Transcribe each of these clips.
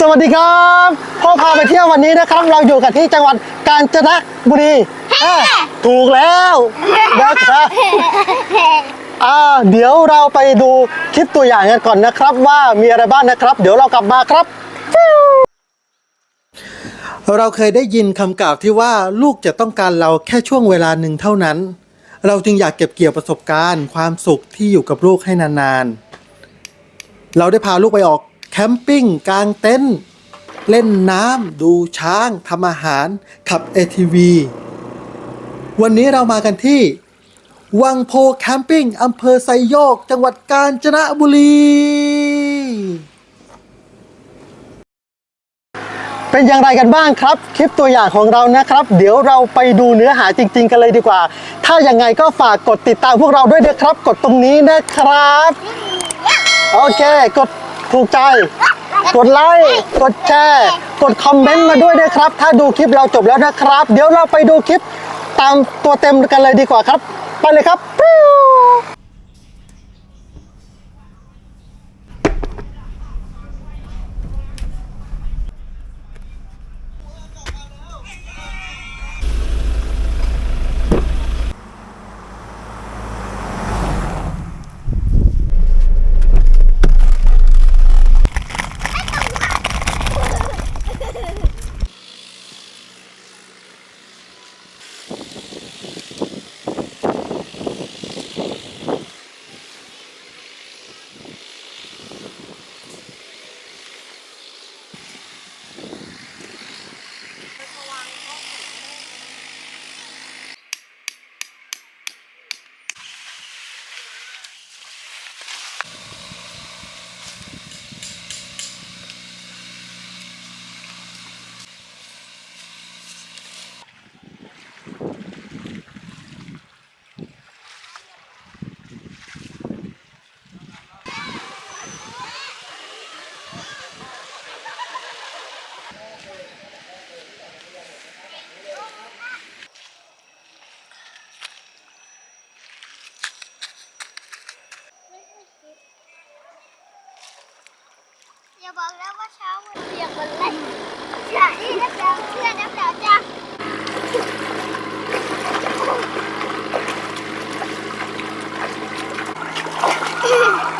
สวัสดีครับพ่อพาไปเที่ยววันนี้นะครับ เราอยู่กันที่จังหวัดกาญจนบุรีอ่าถูกแล้วนะครับอ่าเดี๋ยวเราไปดูคลิปตัวอย่างกันก่อนนะครับ ว่ามีอะไรบ้างนะครับ เดี๋ยวเรากลับมาครับ เราเคยได้ยินคำกล่าวที่ว่าลูกจะต้องการเราแค่ช่วงเวลาหนึ่งเท่านั้น เราจึงอยากเก็บเกี่ยวประสบการณ์ ความสุขที่อยู่กับลูกให้นานๆเราได้พาลูกไปออก แคมปิ้งกางเต็นท์เล่นน้ำดูช้างทำอาหาร ขับ ATV วันนี้เรามากันที่ วังโพแคมปิ้งอำเภอไซโยก จังหวัดกาญจนบุรี เป็นอย่างไรกันบ้างครับ คลิปตัวอย่างของเรานะครับ เดี๋ยวเราไปดูเนื้อหาจริง ๆ กันเลยดีกว่า ถ้าอยังไงก็ฝากกดติดตามพวกเราด้วยนะครับ กดตรงนี้นะครับ โอเค กด ถูกใจ กดไลค์กดแชร์กดคอมเมนต์มาด้วยนะครับ ถ้าดูคลิปเราจบแล้วนะครับ เดี๋ยวเราไปดูคลิปตามตัวเต็มกันเลยดีกว่าครับ ไปเลยครับ บอกแล้วว่าเช้ามันเปียกมันเลยใช่นี่น้ำดาเชื่อน้ำดาจ้ะ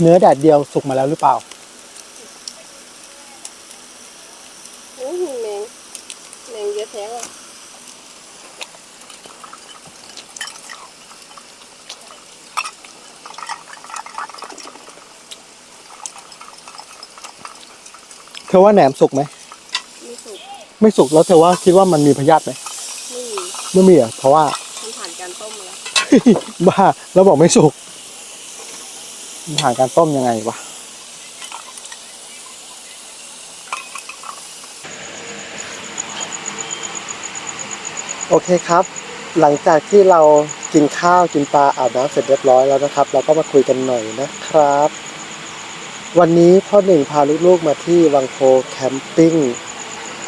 เนื้อแดดเดียวสุกมาแล้วหรือเปล่า โอ้ยแมงแมงเยอะแท้ว่ะเธอว่าแหนมสุกไหม ไม่สุกไม่สุกแล้วเธอว่าคิดว่ามันมีพยาธิไหมไม่มีไม่มีอะเพราะว่า มันผ่านการต้มมาแล้ว บ้าแล้วบอกไม่สุกมัน ผ่านการต้มยังไงวะโอเคครับ หลังจากที่เรากินข้าวกินปลาอาบน้ำเสร็จเรียบร้อยแล้วนะครับ เราก็มาคุยกันหน่อยนะครับ วันนี้พ่อหนึ่งพาลูกๆมาที่วังโพแคมปิ้ง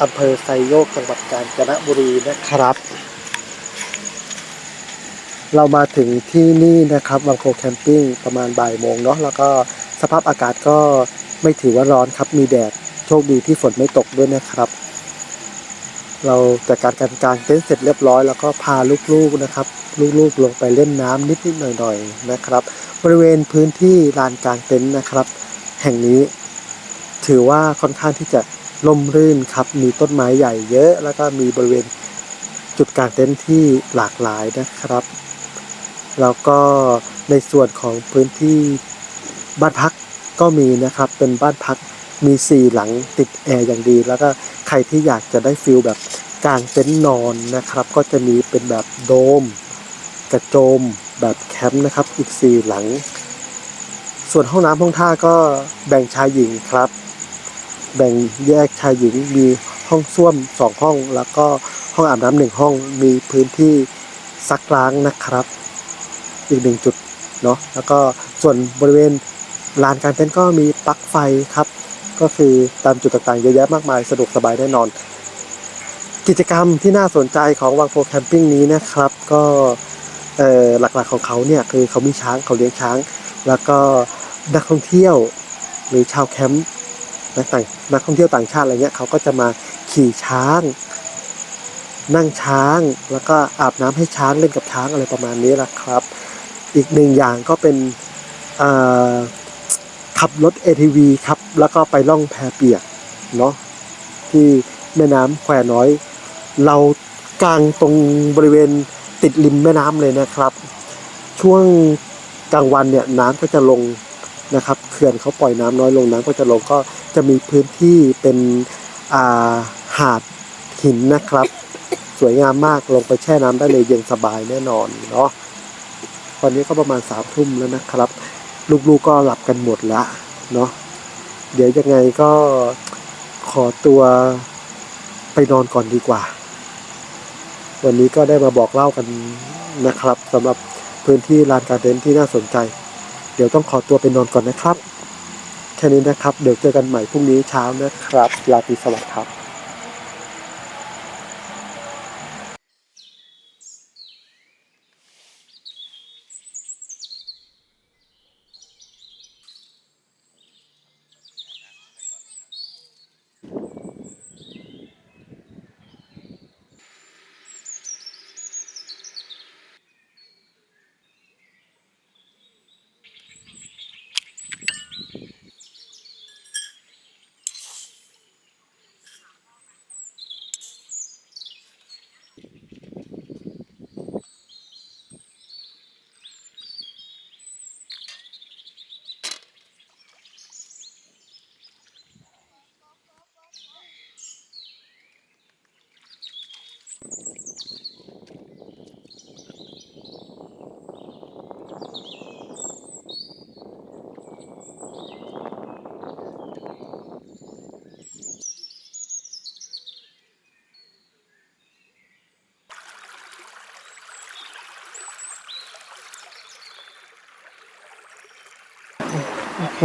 อำเภอไซโยกจังหวัดกาญจนบุรีนะครับ เรามาถึงที่นี่นะครับวังโพแคมปิ้งประมาณบ่ายโมงเนาะแล้วก็สภาพอากาศก็ไม่ถือว่าร้อนครับ มีแดดโชคดีที่ฝนไม่ตกด้วยนะครับ เราจัดการการกางเต็นท์เสร็จเรียบร้อยแล้วก็พาลูกๆนะครับ ลูกๆลงไปเล่นน้ำนิดๆหน่อยๆนะครับ บริเวณพื้นที่ลานกลางเต็นท์นะครับ แห่งนี้ ถือว่าค่อนข้างที่จะล่มรื่นครับ มีต้นไม้ใหญ่เยอะ แล้วก็มีบริเวณจุดกลางเต็นท์ที่หลากหลายนะครับ แล้วก็ในส่วนของพื้นที่บ้านพักก็มีนะครับเป็นบ้านพักมีสี่หลังติดแอร์อย่างดี แล้วก็ใครที่อยากจะได้ฟิลแบบกลางเต็นท์นอนนะครับ ก็จะมีเป็นแบบโดม กระโจมแบบแคมป์นะครับ อีกสี่หลัง ส่วนห้องน้ำห้องท่าก็แบ่งชายหญิงครับ แบ่งแยกชายหญิงมีห้องส้วมสองห้อง แล้วก็ห้องอาบน้ำหนึ่งห้องมีพื้นที่ซักล้างนะครับ อีกหนึ่งจุดเนาะแล้วก็ส่วนบริเวณลานการเต็นก็มีปลั๊กไฟครับ ก็คือตามจุดต่างๆเยอะแยะมากมายสะดวกสบายแน่นอน กิจกรรมที่น่าสนใจของวังโพแคมปิ้งนี้นะครับ ก็หลักๆของเขาเนี่ยคือเขามีช้างเขาเลี้ยงช้าง แล้วก็นักท่องเที่ยวหรือชาวแคมป์นักต่างนักท่องเที่ยวต่างชาติอะไรเงี้ยเขาก็จะมาขี่ช้าง นั่งช้างแล้วก็อาบน้ำให้ช้างเล่นกับช้างอะไรประมาณนี้แหละครับ อีกหนึ่งอย่างก็เป็นขับรถ ATV ครับ แล้วก็ไปล่องแพเปียกเนาะที่แม่น้ำแควน้อย เรากลางตรงบริเวณติดริมแม่น้ำเลยนะครับ ช่วงกลางวันเนี่ยน้ำก็จะลงนะครับเขื่อนเขาปล่อยน้ำน้อยลงน้ำก็จะลงก็จะมีพื้นที่เป็นาหาดหินนะครับ สวยงามมากลงไปแช่น้ำได้เลยเย็นสบายแน่นอนเนาะ ตอนนี้ก็ประมาณสามทุ่มแล้วนะครับ ลูกๆก็หลับกันหมดล้วเนาะเดี๋ยวยังไงก็ขอตัวไปนอนก่อนดีกว่า วันนี้ก็ได้มาบอกเล่ากันนะครับสำหรับพื้นที่ลานการเดินที่น่าสนใจ เดี๋ยวต้องขอตัวไปนอนก่อนนะครับแค่นี้นะครับ เดี๋ยวเจอกันใหม่พรุ่งนี้เช้านะครับลาตรีสวัสดิ์ครับ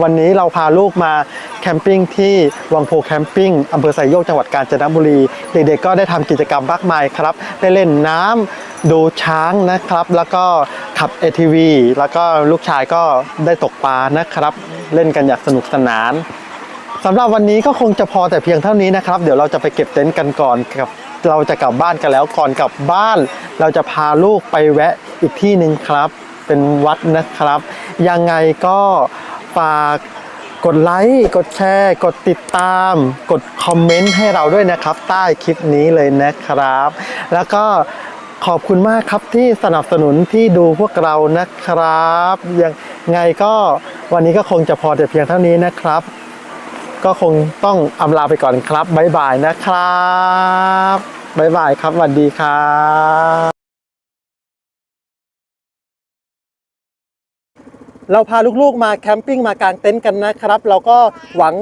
วันนี้เราพาลูกมาแคมปิ้งที่วังโพแคมปิ้งอำเภอไซโยกจังหวัดกาญจนบุรี เด็กๆก็ได้ทำกิจกรรมมากมายครับ ได้เล่นน้ำดูช้างนะครับ แล้วก็ขับ ATV แล้วก็ลูกชายก็ได้ตกปลานะครับ เล่นกันอย่างสนุกสนานสำหรับวันนี้ก็คงจะพอแต่เพียงเท่านี้นะครับ เดี๋ยวเราจะไปเก็บเต็นท์กันก่อนกับเราจะกลับบ้านกันแล้วก่อนกลับบ้าน เราจะพาลูกไปแวะอีกที่หนึ่งครับ เป็นวัดนะครับ ยังไงก็ ฝากกดไลค์ กดแชร์ กดติดตาม กดคอมเมนต์ให้เราด้วยนะครับ ใต้คลิปนี้เลยนะครับ แล้วก็ขอบคุณมากครับที่สนับสนุนที่ดูพวกเรานะครับยังไงก็วันนี้ก็คงจะพอแต่เพียงเท่านี้นะครับ ก็คงต้องอำลาไปก่อนครับบ๊ายบายนะครับบ๊ายบายครับสวัสดีครับ เราพาลูกๆมาแคมปิ้งมากางเต็นท์กันนะครับ เราก็หวัง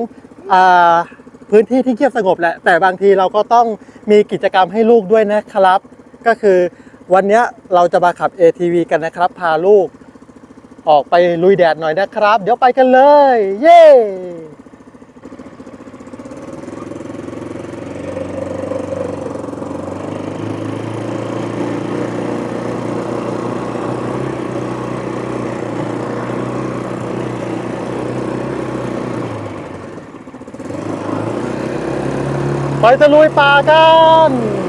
พื้นที่ที่เงียบสงบแหละ แต่บางทีเราก็ต้องมีกิจกรรมให้ลูกด้วยนะครับ ก็คือวันนี้เราจะมาขับ ATV กันนะครับ พาลูกออกไปลุยแดดหน่อยนะครับ เดี๋ยวไปกันเลย เย้ ไปตะลุยป่ากัน